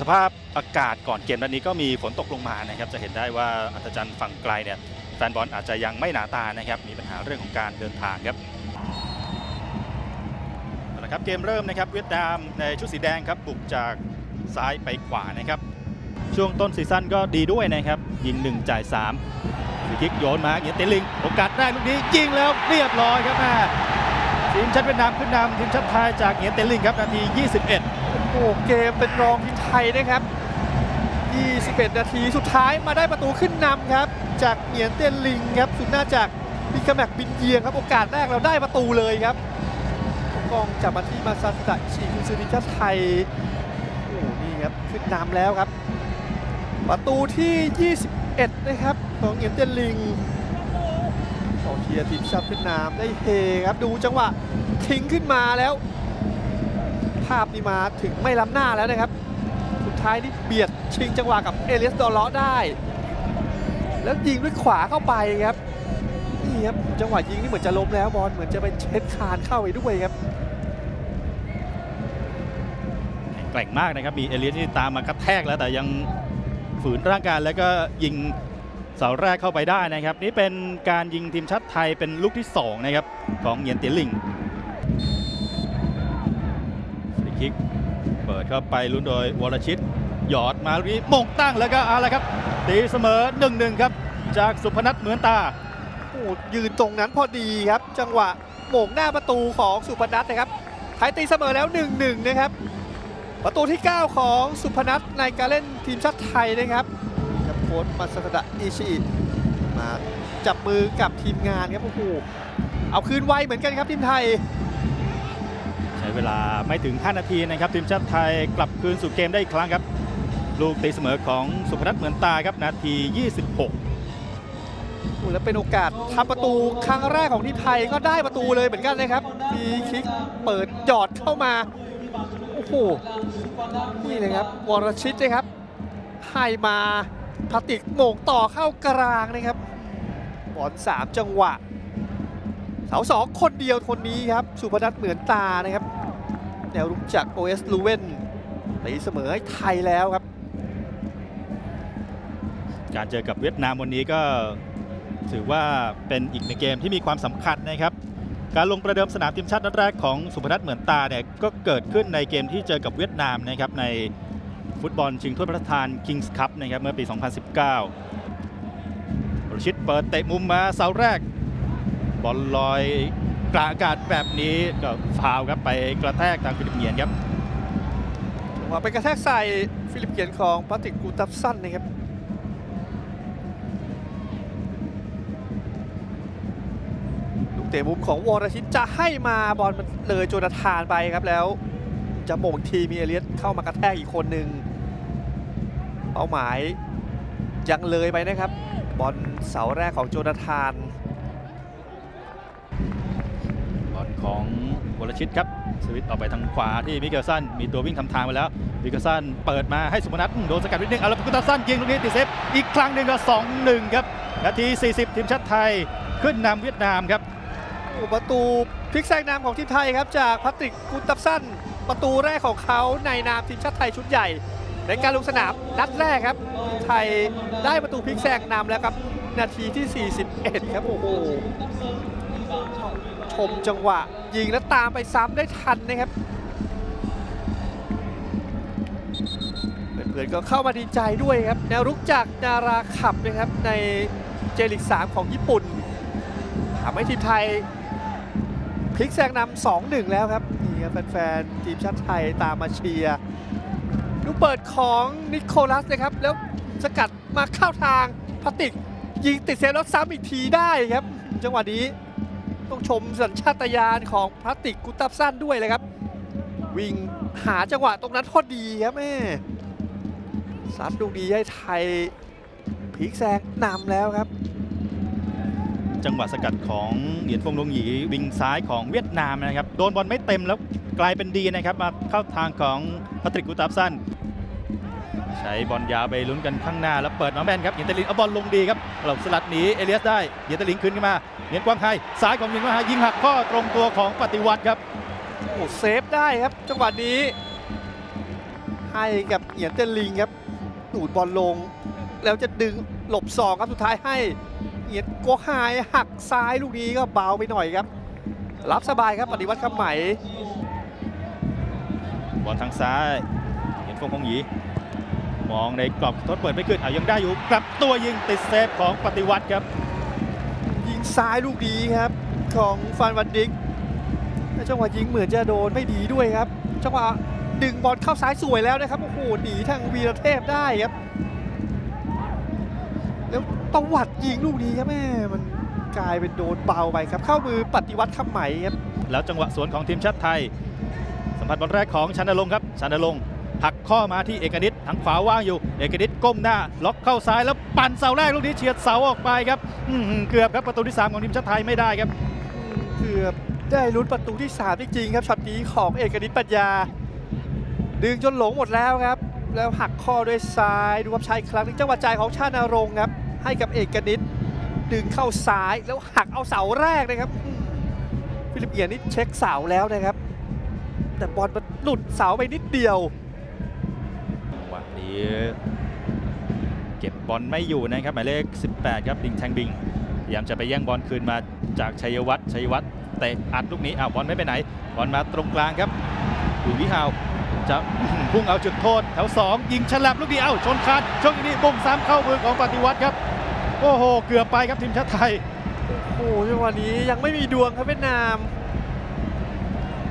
สภาพอากาศก่อนเกมนัดนี้ก็มีฝนตกลงมานะครับ จะเห็นได้ว่าอัศจรรย์ฝั่งไกลเนี่ยแฟนบอลอาจจะยังไม่หนาตานะครับ มีปัญหาเรื่องของการเดินทางครับเอาละครับเกมเริ่มนะครับเวียดนามในชุดสีแดงครับบุกจากซ้ายไปขวานะครับ ช่วงต้นซีซั่นก็ดีด้วยนะครับ ยิง 1 จ่าย3ฟรีคิกโยนมาเงียเตลิงโอกาสแรกลูกนี้ยิงแล้วเรียบร้อยครับแม่ทีมชาติเวียดนามขึ้นนำทีมชาติไทยจากเงียเตลิงครับนาที 21 โอ้โหเกมเป็นรองทีมไทยนะครับ 21 นาทีสุดท้ายมาได้ประตูขึ้นนำครับ จากเหงียนเตียนลิงครับสุดหน้าจากพิกแมกบินเยียงครับ โอกาสแรกเราได้ประตูเลยครับกองจับมาที่มาซาสะชีคุณซือทีมชาไทยโอ้นี่ครับขึ้นนำแล้วครับ ประตูที่ 21 นะครับ ของเหงียนเตียนลิงขอเชียทีมชาติเวียดนามได้เฮครับดูจังหวะทิ้งขึ้นมาแล้ว ภาพนี้มาถึงไม่ล้ำหน้าแล้วนะครับสุดท้ายนี่เบียดชิงจังหวะกับเอเลียสดอลเลาะได้ แล้วยิงด้วยขวาเข้าไปครับนี่ครับจังหวะยิงนี่เหมือนจะล้มแล้วบอลเหมือนจะไปเช็ดคานเข้าไปด้วยครับแกร่งมากนะครับมีเอเลียสที่ตามมากระแทกแล้วแต่ยังฝืนร่างกายแล้วก็ยิงเสาแรกเข้าไปได้นะครับ นี่เป็นการยิงทีมชาติไทยเป็นลูกที่2นะครับของเยียนเตียลิงฟรี คิก เปิดเข้าไปลุ้นโดยวรชิต หยอดมาลีมงตั้งแล้วก็อาละครับ ตีเสมอ1-1ครับ จากสุพนัทเหมือนตาโอ้ยืนตรงนั้นพอดีครับ จังหวะโหม่งหน้าประตูของสุพนัทนะครับไทยตีเสมอแล้ว1-1นะครับ ประตูที่ 9 ของสุพนัทในการเล่นทีมชาติไทยนะครับนี่ครับโค้ชมาสดะอิชิอิมาจับมือกับทีมงานครับโอ้โหเอาคืนไวเหมือนกันครับทีมไทย ใช้เวลาไม่ถึง 5 นาทีนะครับทีมชาติไทยกลับคืนสู่เกมได้อีกครั้งครับ ลูกตีเสมอของสุพนัทเหมือนตาครับนาที 26แล้วเป็นโอกาสทำประตูครั้งแรกของทีมไทยก็ได้ประตูเลยเหมือนกันนะครับมีคลิกเปิดหยอดเข้ามาโอ้โหนี่เลยครับวรชิตนะครับให้มาพาติกโหม่งต่อเข้ากลางนะครับบอลสามจังหวะ เสาสองคนเดียวคนนี้ครับ สุพนัทเหมือนตานะครับ แนวรุกจาก OS ลูเวนตีเสมอให้ไทยแล้วครับ การเจอกับเวียดนามวันนี้ก็ถือว่าเป็นอีกในงเกมที่มีความสำคัญนะครับ การลงประเดิมสนามทีมชาตินัดแรกของสุพนัทเหมือนตาเนี่ยก็เกิดขึ้นในเกมที่เจอกับเวียดนามนะครับในฟุตบอลชิงถ้วยพระราชทาน Kings Cup นะครับเมื่อปี 2019วรชิตเปิดเตะมุมมาเสาแรก บอลลอยกระอากาศแบบนี้ก็ฟาวครับไปกระแทกทางฟิลิปเมียนครับว่าเป็นกระแทกใส่ฟิลิปเกียนของพาติกกูตับสั้นนะครับลูกเตะมุมของวอรชิตจะให้มาบอลมันเลยโจนาธานไปครับแล้ว จะโมงทีมีเอเลียสเข้ามากระแทกอีกคนหนึ่งเป้าหมายยังเลยไปนะครับ บอลเสาแรกของโจนาธาน ของวรชิตครับสวิตช์ออกไปทางขวาที่มิเกลสันมีตัววิ่งทำทางไปแล้วมิเกลสันเปิดมาให้สุพนัทโดนสกัดนิดนึงเอาล้วกุตาสันยิงลูกนี้ติดเซฟอีกครั้งหนึ่งก็2-1ครับนาที 40 ทีมชาติไทยขึ้นนำเวียดนามครับประตูพลิกแซงนามของทีมไทยครับจากพาตริกกุนตับสันประตูแรกของเขาในนามทีมชาติไทยชุดใหญ่ ในการลงสนามนัดแรกครับไทยได้ประตูพลิกแซงนำแล้วครับนาทีที่ 41 ครับโอ้โห มจังหวะ ยิงแล้วตามไปซ้ำได้ทันนะครับเพื่อนๆก็เข้ามาดีใจด้วยครับ แนวรุกจากนาราขับนะครับในเจลิก 3 ของญี่ปุ่นทำให้ทีมไทยพลิกแซงนำ2-1 แล้วครับนี่ครับแฟนๆทีมชาติไทยตามมาเชียร์ลูกเปิดของนิโคลัสนะครับ แล้วสกัดมาเข้าทางพาติก ยิงติดเซฟแล้วซ้ำอีกทีได้ครับ จังหวะนี้ ต้องชมสัญชาตญาณของพลาสติกกุตับสั้นด้วยเลยครับ วิ่งหาจังหวะตรงนั้นพอดีครับแม่ซัดลูกนี้ให้ไทยพลิกแซงนำแล้วครับ จังหวะสกัดของเหรียญฟงดงหยีวิงซ้ายของเวียดนามนะครับ โดนบอลไม่เต็มแล้วกลายเป็นดีนะครับ มาเข้าทางของพัตริกกุตาฟสัน ใช้บอลยาวไปลุ้นกันข้างหน้าแล้วเปิดมาแม่นครับเยนตลินเอาบอลลงดีครับหลบสลัดหนีเอเลียสได้เยนตลินขึ้นขึ้นมาเหรียญกว้างไฮซ้ายของเหรียญกว้างไฮยิงหักข้อตรงตัวของปฏิวัติครับโอ้เซฟได้ครับจังหวะนี้ ให้กับเหยียนเตนลิงครับดูดบอลลง แล้วจะดึงหลบสองครับสุดท้ายให้เหยียนโกไฮหักซ้ายลูกนี้ก็เบาไปหน่อยครับ รับสบายครับปฏิวัติคำไหมบอลทางซ้ายเหรียญฟงคงหยี มองในกรอบทดเปิดไม่ขึ้นอะยังได้อยู่กลับตัวยิงติดเซฟของปฏิวัติครับ ยิงซ้ายลูกนี้ครับของฟานวันดิกและจังหวะยิงเหมือนจะโดนไม่ดีด้วยครับ จังหวะดึงบอลเข้าซ้ายสวยแล้วนะครับโอ้โหหนีทางวีรเทพได้ครับ แล้วตวัดยิงลูกนี้ครับแม่มันกลายเป็นโดนเบาไปครับ เข้ามือปฏิวัติคำไหมครับแล้วจังหวะสวนของทีมชาติไทย สัมผัสบอลแรกของชันนรงค์ครับชันนรงค์ หักข้อมาที่เอกนิตทางขวาว่างอยู่ เอกนิตก้มหน้า ล็อกเข้าซ้ายแล้วปั่นเสาแรกลูกนี้เฉียดเสาออกไปครับเกือบครับประตูที่ 3 ของทีมชาติไทยไม่ได้ครับเกือบได้ลุ้นประตูที่3จริงๆครับช็อตนี้ของเอกนิตปัญญา ดึงจนหลงหมดแล้วครับ แล้วหักข้อด้วยซ้ายดูครับใช้อีกครั้งนึงจังหวะจ่ายของชาตินรงครับ ให้กับเอกนิตดึงเข้าซ้ายแล้วหักเอาเสาแรกนะครับฟิลิปเอียนนี่เช็คเสาแล้วนะครับ แต่บอลมันหลุดเสาไปนิดเดียว นี้ เก็บบอลไม่อยู่นะครับหมายเลข 18 ครับดิงแทงบิงพยายามจะไปแย่งบอลคืนมาจากชัยวัฒน์ชัยวัฒน์เตะอัดลูกนี้อ้าวบอลไม่ไปไหนบอลมาตรงกลางครับดูวิฮาวจะพุ่งเอาจุดโทษแถว 2 ยิงฉลับลูกนี้เอ้าชนคานช่วงนี้บุ้งซ้ำเข้ามือของปฏิวัติครับ โอ้โห เกือบไปครับทีมชาติไทย โอ้โหจังหวะนี้ยังไม่มีดวงครับเวียดนาม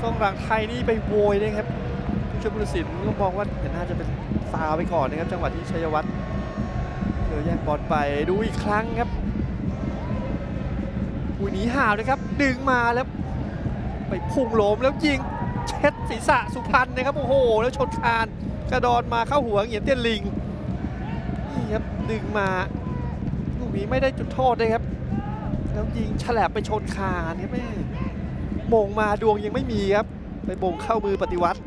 กองหลังไทยนี่ไปโวยนะครับผู้ช่วยผู้ตัดสินก็มองว่าเดี๋ยวน่าจะเป็น ฟาวไปก่อนนะครับ จังหวะที่ชัยวัฒน์เจอแย่งบอลไปดูอีกครั้งครับอุ้ยหนีห่าวนะครับ ดึงมาแล้ว ไปพุ่งโหลมแล้วยิงเช็ดศีรษะสุพรรณนะครับ โอ้โห แล้วชนคานกระดอนมาเข้าหัวเหงียนเตี้ยลิงนี่ครับดึงมาลูกนี้ไม่ได้จุดโทษเลยครับ แล้วยิงฉลบไปชนคานครับแม่มงมาดวงยังไม่มีครับ ไปโมงเข้ามือปฏิวัติ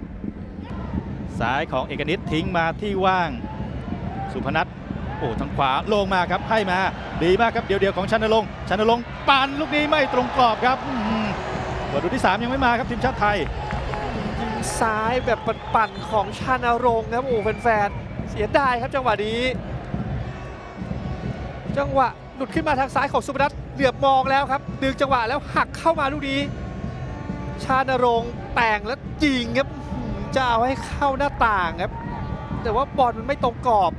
ซ้ายของเอกนิตทิ้งมาที่ว่าง สุพนัทโอ้ทางขวาลงมาครับให้มา ดีมากครับเดียวเดียวของชันนรงชันนรงปั่นลูกนี้ไม่ตรงกรอบครับอื้อหือประตูที่ 3 ยังไม่มาครับทีมชาติไทยยิงซ้ายแบบปั่นๆของชานรงครับโอ้แฟนๆเสียดายครับจังหวะนี้ จังหวะหลุดขึ้นมาทางซ้ายของสุพนัทเหลือบมองแล้วครับ ดึงจังหวะแล้วหักเข้ามาลูกนี้ ชานรงแต่งแล้วยิงครับ จะเอาให้เข้าหน้าต่างครับ แต่ว่าบอลมันไม่ตรงกรอบ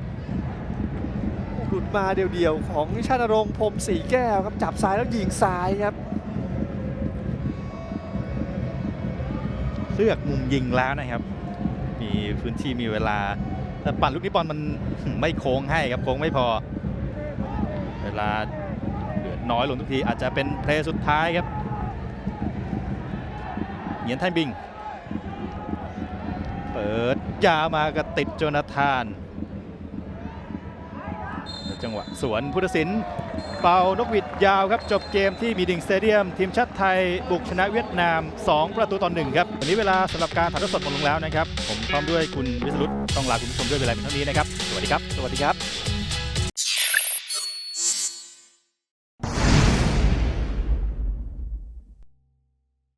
หลุดมาเดียวๆ ของชานรงค์พรมสีแก้วครับจับซ้ายแล้วยิงซ้ายครับ เลือกมุมยิงแล้วนะครับ มีพื้นที่มีเวลาแต่ปั่นลูกนี้บอลมันไม่โค้งให้ครับโค้งไม่พอ เวลาเหลือน้อยลงทุกทีอาจจะเป็นเพลย์สุดท้ายครับเหงียนไทบิง เปิดยาวมากระติดโจนาธานจังหวะสวนพุทธศิลป์เป่านกหวีดยาวครับ จบเกมที่มีดิงสเตเดียม ทีมชาติไทย บุกชนะเวียดนาม 2 ประตูต่อหนึ่งครับ วันนี้เวลาสำหรับการถ่ายทอดสดหมดลงแล้วนะครับ ผมพร้อมด้วยคุณวิสรุตต้องลาคุณผู้ชมด้วยเวลาเป็นเท่านี้นะครับ สวัสดีครับ สวัสดีครับ